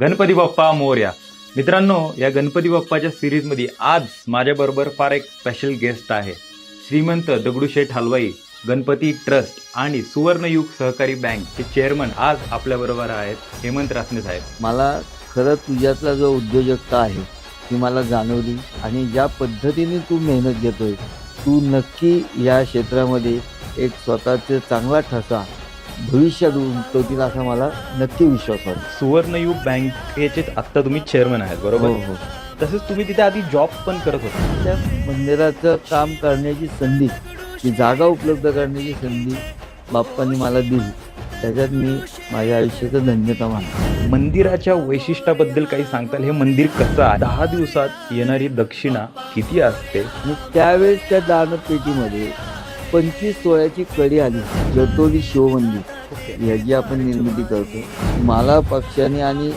गणपती बाप्पा मोर्या. मित्रांनो या गणपती बाप्पाच्या सिरीजमध्ये आज माझ्याबरोबर फार एक स्पेशल गेस्ट आहे. श्रीमंत दगडूशेठ हलवाई गणपती ट्रस्ट आणि सुवर्णयुग सहकारी बँक हे चेअरमन आज आपल्याबरोबर आहेत हेमंत रासने साहेब. मला खरं तुझ्यातला जो उद्योजकता आहे ती मला जाणवली आणि ज्या पद्धतीने तू मेहनत घेतोय तू नक्की या क्षेत्रामध्ये एक स्वतःचे चांगला ठसा भविष्यात उमटवतील असा मला नक्की विश्वास वाटतो सुवर्णयुग बँकेचे आत्ता तुम्ही चेअरमन आहेत बरोबर? हो हो. तसेच तुम्ही तिथे आधी जॉब पण करत होता. त्या मंदिराचं काम करण्याची संधी ती जागा उपलब्ध करण्याची संधी बाप्पांनी मला दिली. त्याच्यात मी माझ्या आयुष्याचं धन्यता मानतो. मंदिराच्या वैशिष्ट्याबद्दल काही सांगताल? हे मंदिर कसं आहे? दहा दिवसात येणारी दक्षिणा किती असते? आणि त्यावेळेस त्या दानपेटीमध्ये पंचवीस तोळ्याची कडी आली जतोली शिवमंदिर. ह्याची आपण निर्मिती करतो. मला पक्षाने आणि